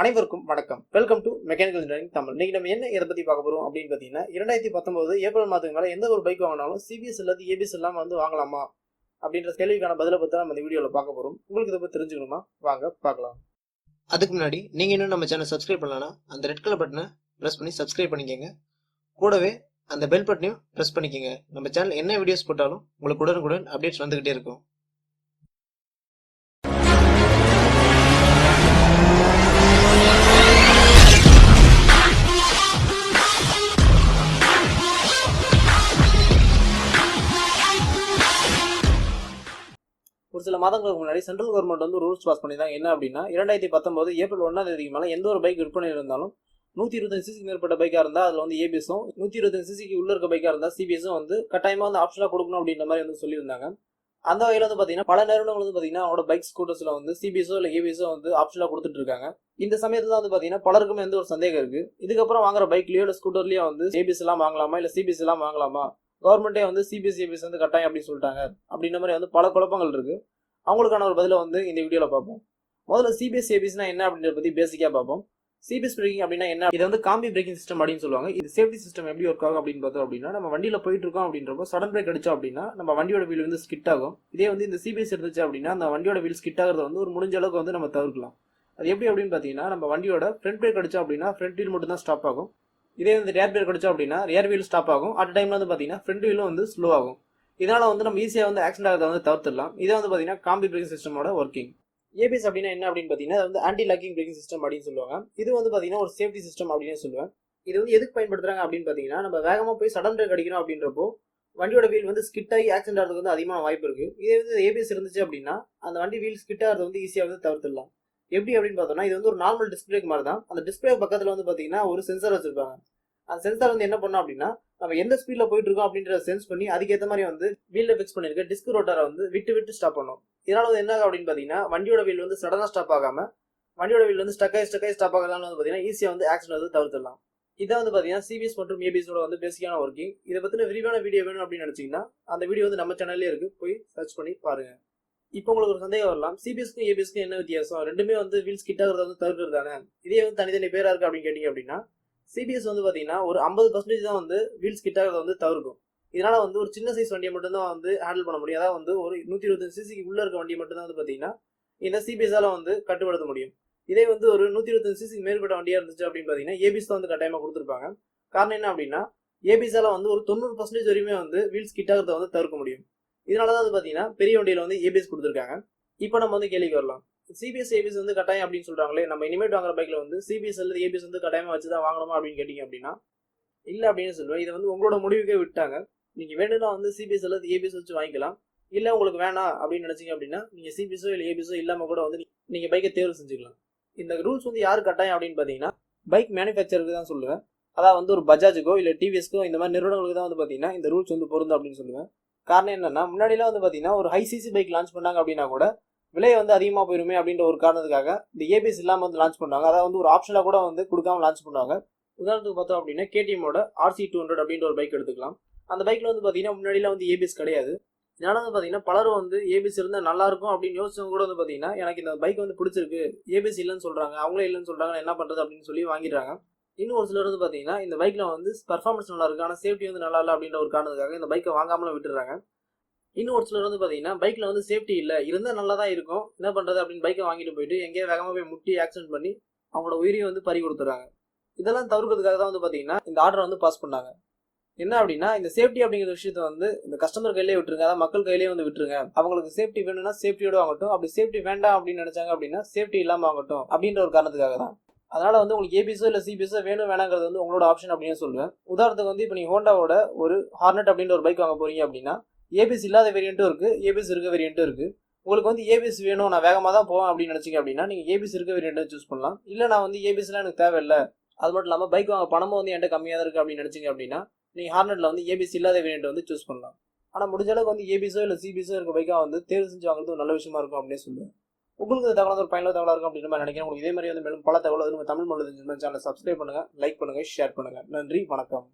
அனைவருக்கும் வணக்கம். Welcome to mechanical engineering Tamil. இன்னைக்கு நம்ம என்ன இதை பத்தி பார்க்க போறோம் அப்படின்னு பாத்தீங்கன்னா இரண்டாயிரத்தி பத்தொன்பது ஏப்ரல் மாதத்துக்கு எந்த ஒரு பைக் வாங்கினாலும் சிபிஎஸ் இல்லாத ஏபிஎஸ் இல்லாம வந்து வாங்கலாமா? அப்படின்ற கேள்விக்கான பதிலை பத்தி நம்ம இந்த வீடியோல பார்க்க போறோம். உங்களுக்கு இதை பத்தி தெரிஞ்சுக்கணுமா? வாங்க பார்க்கலாம். அதுக்கு முன்னாடி நீங்க இன்னும் நம்ம சேனல் சப்ஸ்கிரைப் பண்ணலனா அந்த ரெட் கலர் பட்டனை ப்ரெஸ் பண்ணி சப்ஸ்கிரைப் பண்ணிக்கங்க. கூடவே அந்த பெல் பட்டனையும் ப்ரெஸ் பண்ணிக்கங்க. நம்ம சேனல் என்ன வீடியோஸ் போட்டாலும் உங்களுக்கு உடனுக்குடன் அப்டேட்ஸ் வந்துகிட்டே இருக்கும். சில மாதங்களுக்கு முன்னாடி சென்ட்ரல் கவர்மெண்ட் வந்து ரூல்ஸ் பாஸ் பண்ணிருந்தாங்க என்ன அப்படின்னா இரண்டாயிரத்தி பத்தொன்பது ஏப்ரல் ஒன்னாம் தேதிக்கு மேலே எந்த ஒரு பைக் விற்பனை இருந்தாலும் நூத்தி இருபத்தஞ்சு சிசிக்கு மேற்பட்ட பைக்காக இருந்தால் அதுல வந்து ஏபிஎஸும் நூத்தி இருபத்தஞ்சு சிசிக்கு உள்ள இருக்க பைக்காக இருந்தால் சிபிஎஸும் வந்து கட்டாயமா வந்து ஆப்ஷனாக கொடுக்கணும் அப்படின்ற மாதிரி வந்து சொல்லியிருந்தாங்க. அந்த வகையில் வந்து பாத்தீங்கன்னா பல நிறுவனங்கள் வந்து பார்த்தீங்கன்னா அவங்களோட பைக் ஸ்கூட்டர்ஸில் வந்து சிபிஎஸோ இல்லை ஏபிஎஸோ வந்து ஆப்ஷனாக கொடுத்துட்டு இருக்காங்க. இந்த சமயத்துல வந்து பாத்தீங்கன்னா பலருக்குமே எந்த ஒரு சந்தேகம் இருக்கு. இதுக்கப்புறம் வாங்குற பைக்லயோ இல்லை ஸ்கூட்டர்லயோ வந்து ஏபிஎஸ் எல்லாம் வாங்கலாமா இல்லை சிபிஎஸ் எல்லாம் வாங்கலாமா? கவர்மெண்ட்டே வந்து சிபிஎஸ் ஏபிஎஸ் வந்து கட்டாயம் அப்படின்னு சொல்லிட்டாங்க. அப்படின்ற மாதிரி வந்து பல குழப்பங்கள் இருக்கு. அவங்களுக்கான ஒரு பதிலை வந்து இந்த வீடியோவில் பார்ப்போம். முதல்ல சிபிஎஸ் ஏபிஎஸ்னா என்ன அப்படின்றத பற்றி பேசிக்காக பார்ப்போம். சிபிஎஸ் பிரேக்கிங் அப்படின்னா என்ன? இது வந்து காம்பி பிரேக்கிங் சிஸ்டம் அப்படின்னு சொல்லுவாங்க. இது சேஃப்டி சிஸ்டம் எப்படி ஒர்க் ஆகும் அப்படின்னு பார்த்தோம் அப்படின்னா நம்ம வண்டியில் போயிட்டு இருக்கோம் அப்படின்றப்போ சடன் பிரேக் அடிச்சோம் அப்படின்னா நம்ம வண்டியோட வீல் வந்து ஸ்கிட் ஆகும். இதே வந்து இந்த சிபிஎஸ் இருந்துச்சு அப்படின்னா அந்த வண்டியோட வீல் ஸ்கிட் ஆகிறத வந்து ஒரு முடிஞ்ச அளவுக்கு வந்து நம்ம தவிர்க்கலாம். அது எப்படி அப்படின்னு பார்த்தீங்கன்னா நம்ம வண்டியோட ஃப்ரண்ட் பிரேக் அடிச்சோம் அப்படின்னா ஃப்ரண்ட் வீல் மட்டும் தான் ஸ்டாப் ஆகும். இதே வந்து ரியர் பிரேக் அடிச்சோம் அப்படின்னா ரியர் வீல் ஸ்டாப் ஆகும். அட் டைம்ல வந்து பார்த்தீங்கன்னா ஃப்ரண்ட் வீலும் வந்து ஸ்லோ ஆகும். இதனால வந்து நம்ம ஈஸியாக வந்து ஆக்சிடென்ட் ஆகிறத வந்து தவிர்த்துடலாம். இதை வந்து பார்த்தீங்கன்னா காம்பி பிரேக்கிங் சிஸ்டமோட ஒர்க்கிங் ஏபிஎஸ் அப்படின்னா என்ன அப்படின்னு பார்த்தீங்கன்னா அது வந்து ஆன்டி லாக்கிங் பிரேக்கிங் சிஸ்டம் அப்படின்னு சொல்லுவாங்க. இது வந்து பார்த்தீங்கன்னா ஒரு சேஃப்டி சிஸ்டம் அப்படின்னு சொல்லுவேன். இது வந்து எதுக்கு பயன்படுத்துறாங்க அப்படின்னு பார்த்தீங்கன்னா நம்ம வேகமாக போய் சடன் பிரேக் அடிக்கிறோம் அப்படின்றப்போ வண்டியோட வீல் வந்து ஸ்கிட் ஆகி ஆக்சிடென்ட் ஆகிறதுக்கு வந்து அதிகமாக வாய்ப்பு இருக்கு. இதே வந்து ஏபிஎஸ் இருந்துச்சு அப்படின்னா அந்த வண்டி வீல் ஸ்கிட் ஆகிறது வந்து ஈஸியாக வந்து தவிர்த்துடலாம். எப்படி அப்படின்னு பார்த்தோம்னா இது வந்து ஒரு நார்மல் டிஸ்பிளேக்கு மாதிரி தான். அந்த டிஸ்பிளே பக்கத்தில் வந்து பார்த்தீங்கன்னா ஒரு சென்சார் வச்சிருப்பாங்க. அந்த சென்சார் வந்து என்ன பண்ணோம் அப்படின்னா நம்ம எந்த ஸ்பீட்ல போயிட்டு இருக்கோம் அப்படின்றத சென்ஸ் பண்ணி அதுக்கேற்ற மாதிரி வந்து வீல்ல ஃபிக்ஸ் பண்ணிருக்க டிஸ்க் ரோட்டரை வந்து விட்டு விட்டு ஸ்டாப் பண்ணும். இதனால வந்து என்ன ஆகும் அப்படின்னு பாத்தீங்கன்னா வண்டியோட வீல் வந்து சடனா ஸ்டாப் ஆகாம வண்டியோட வீல் வந்து ஸ்டக் ஆகி ஸ்டக் ஆகி ஸ்டாப் ஆகலாம் வந்து பாத்தீங்கன்னா ஈஸியா வந்து ஆக்சிடென்ட் வந்து தவிர்த்துடலாம். இதான் வந்து பாத்தீங்கன்னா சிபிஎஸ் மற்றும் ஏபிஎஸோட வந்து பேசிக்கான ஒர்க்கிங் இதை பத்தின விரிவான வீடியோ வேணும் அப்படின்னு நினைச்சீங்கன்னா அந்த வீடியோ வந்து நம்ம சேனல்லே இருக்கு. போய் சர்ச் பண்ணி பாருங்க. இப்போ உங்களுக்கு ஒரு சந்தேகம் வரலாம். சிபிஎஸ்க்கும் ஏபிஎஸ்க்கும் என்ன வித்தியாசம்? ரெண்டுமே வந்து வீல்ஸ் கிட்டாகிறத வந்து தவிர்க்கிறது தானே? இதே வந்து தனித்தனி பேரா இருக்கு அப்படின்னு கேட்டீங்க அப்படின்னா சிபிஎஸ் வந்து பார்த்தீங்கன்னா ஒரு ஐம்பது பர்சன்டேஜ் தான் வந்து வீல்ஸ் கிட்ட ஆகிறத வந்து தவிர்க்கும். இதனால வந்து ஒரு சின்ன சைஸ் வண்டியை மட்டும் தான் வந்து ஹேண்டில் பண்ண முடியும். அதாவது வந்து ஒரு நூற்றி இருபத்தஞ்சு சிசிக்கு உள்ள இருக்க வண்டியை மட்டும் தான் வந்து பார்த்தீங்கன்னா இந்த சிபிஎஸ்ஆல வந்து கட்டுப்படுத்த முடியும். இதே வந்து ஒரு நூற்றி இருபத்தஞ்சு சிசிக்கு மேற்பட்ட வண்டியாக இருந்துச்சு அப்படின்னு பார்த்தீங்கன்னா ஏபிஎஸ் தான் வந்து கட்டாயமாக கொடுத்துருப்பாங்க. காரணம் என்ன அப்படின்னா ஏபிஎஸ்ஆல வந்து ஒரு தொண்ணூறு பர்சன்டேஜ் வரையுமே வந்து வீல்ஸ் கிட்டாகிறத வந்து தவிர்க்க முடியும். இதனால தான் வந்து பார்த்தீங்கன்னா பெரிய வண்டியில் வந்து ஏபிஎஸ் கொடுத்துருக்காங்க. இப்போ நம்ம வந்து கேள்விக்கு வரலாம். சிபிஎஸ் ஏபிஎஸ் வந்து கட்டாயம் அப்படின்னு சொல்றாங்களே நம்ம இனிமேட் வாங்குற பைக்ல வந்து சிபிஎஸ் அல்லது ஏபிஎஸ் வந்து கட்டாயமா வச்சு தான் வாங்கணுமா அப்படின்னு கேட்டீங்க அப்படின்னா இல்ல அப்படின்னு சொல்லுவேன். இதை வந்து உங்களோட முடிவுக்கே விட்டாங்க. நீங்க வேணும்னா வந்து சிபிஎஸ் அல்லது ஏபிஎஸ் வச்சு வாங்கிக்கலாம். இல்ல உங்களுக்கு வேணாம் அப்படின்னு நினைச்சிங்க அப்படின்னா நீங்க சிபிஎஸோ இல்ல ஏபிஎஸோ இல்லாம கூட வந்து நீங்க பைக்கை தேர்வு செஞ்சுக்கலாம். இந்த ரூல்ஸ் வந்து யார் கட்டாயம் அப்படின்னு பாத்தீங்கன்னா பைக் மேனுஃபேக்சருக்கு தான் சொல்லுவேன். அதாவது வந்து ஒரு பஜாஜுக்கோ இல்ல டிவிஎஸ்க்கோ இந்த மாதிரி நிறுவனங்களுக்கு தான் வந்து பாத்தீங்கன்னா இந்த ரூல்ஸ் வந்து பொருந்தும் அப்படின்னு சொல்லுவேன். காரணம் என்னன்னா முன்னாடிலாம் வந்து பாத்தீங்கன்னா ஒரு ஹைசிசி பைக் லான்ச் பண்ணாங்க அப்படின்னா கூட விலை வந்து அதிகமாக போயிருமே அப்படின்ற ஒரு காரணத்துக்காக இந்த ஏபிஎஸ் இல்லாமல் வந்து லான்ச் பண்ணுவாங்க அதாவது வந்து ஒரு ஆப்ஷனாக கூட வந்து கொடுக்காம லான்ச் பண்ணுவாங்க உதாரணத்துக்கு பார்த்தோம் அப்படின்னா கேடிஎம்மோட ஆர்சி டூ ஹண்ட்ரட் அப்படின்ற ஒரு பைக் எடுத்துக்கலாம். அந்த பைக்ல வந்து பார்த்தீங்கன்னா முன்னாடிலாம் வந்து ஏபிஎஸ் கிடையாது. இதனால வந்து பார்த்தீங்கன்னா பலரும் வந்து ஏபிஎஸ் இருந்தால் நல்லா இருக்கும் அப்படின்னு யோசிச்சவங்க கூட வந்து பார்த்தீங்கன்னா எனக்கு இந்த பைக் வந்து பிடிச்சிருக்கு. ஏபிஎஸ் இல்லைன்னு சொல்றாங்க அவங்களே இல்லைன்னு சொல்றாங்க என்ன பண்றது அப்படின்னு சொல்லி வாங்கிடுறாங்க. இன்னும் ஒரு சிலர் வந்து பார்த்தீங்கன்னா இந்த பைக்ல வந்து பர்ஃபார்மன்ஸ் நல்லா இருக்கு ஆனால் சேஃப்டி வந்து நல்லா இல்லை அப்படின்ற ஒரு காரணத்துக்காக இந்த பைக்கை வாங்காமலும் விட்டுறாங்க இன்னும் ஒரு சிலர் வந்து பார்த்தீங்கன்னா பைக்கில் வந்து சேஃப்டி இல்லை. இருந்தால் நல்லா தான் இருக்கும். என்ன பண்ணுறது அப்படின்னு பைக்கை வாங்கிட்டு போயிட்டு எங்கேயோ வேகமாக போய் முட்டி ஆக்சிடென்ட் பண்ணி அவங்களோட உயிரையும் வந்து பறி கொடுத்துறாங்க இதெல்லாம் தவிர்க்கிறதுக்காக தான் வந்து பார்த்தீங்கன்னா இந்த ஆர்டரை வந்து பாஸ் பண்ணாங்க. என்ன அப்படின்னா இந்த சேஃப்டி அப்படிங்கிற விஷயத்த வந்து இந்த கஸ்டமர் கையிலே விட்டுருங்க. அதாவது மக்கள் கையிலே வந்து விட்டுருங்க. அவங்களுக்கு சேஃப்டி வேணும்னா சேஃப்டியோட வாங்கட்டும். அப்படி சேஃப்டி வேண்டாம் அப்படின்னு நினைச்சாங்க அப்படின்னா சேஃப்டி இல்லாமல் வாங்கட்டும் அப்படின்ற ஒரு காரணத்துக்காக தான். அதனால வந்து உங்களுக்கு ஏபிஎஸோ இல்லை சிபிஎஸோ வேணும் வேணாங்கிறது வந்து உங்களோட ஆப்ஷன் அப்படின்னு சொல்லுவேன் உதாரணத்துக்கு வந்து இப்போ நீங்கள் ஹோண்டாவோட ஒரு ஹார்னட் அப்படின்ற ஒரு பைக் வாங்க போறீங்க அப்படின்னா ஏபிஎஸ் இல்லாத வேரியண்ட்டும் இருக்குது ஏபிஎஸ் இருக்க வேரியண்ட்டும் இருக்குது உங்களுக்கு வந்து ஏபிஎஸ் வேணும் நான் வேகமாக தான் போவேன் அப்படின்னு நினச்சிங்க அப்படின்னா நீங்கள் ஏபிஎஸ் இருக்க வேரியண்ட்டை சூஸ் பண்ணலாம். இல்லை நான் வந்து ஏபிஎஸ்லாம் எனக்கு தேவையில்லை. அது மட்டும் இல்லாமல் பைக் வாங்க பணமும் வந்து என்கிட்ட கம்மியாக தான் இருக்குது அப்படின்னு நினச்சிங்க அப்படின்னா நீங்கள் ஹார்னட்ல வந்து ஏபிஎஸ் இல்லாத வேரியண்ட் வந்து சூஸ் பண்ணலாம். ஆனால் முடிஞ்ச அளவுக்கு வந்து ஏபிஎஸோ இல்லை சிபிஎஸோ இருக்க பைக்காக வந்து தேர்வு செஞ்சு வாங்குறது ஒரு நல்ல விஷயமா இருக்கும் அப்படின்னு சொல்லுவேன். உங்களுக்கு இந்த தகவல் ஒரு பயனுள்ள தகவலாக இருக்கும் அப்படின்னு நான் நினைக்கிறேன். உங்களுக்கு இதே மாதிரி வந்து மேலும் பல தகவல் நம்ம தமிழ் மொழி சேனலை சப்ஸ்கிரைப் பண்ணுங்கள் லைக் பண்ணுங்கள் ஷேர் பண்ணுங்கள் நன்றி வணக்கம்.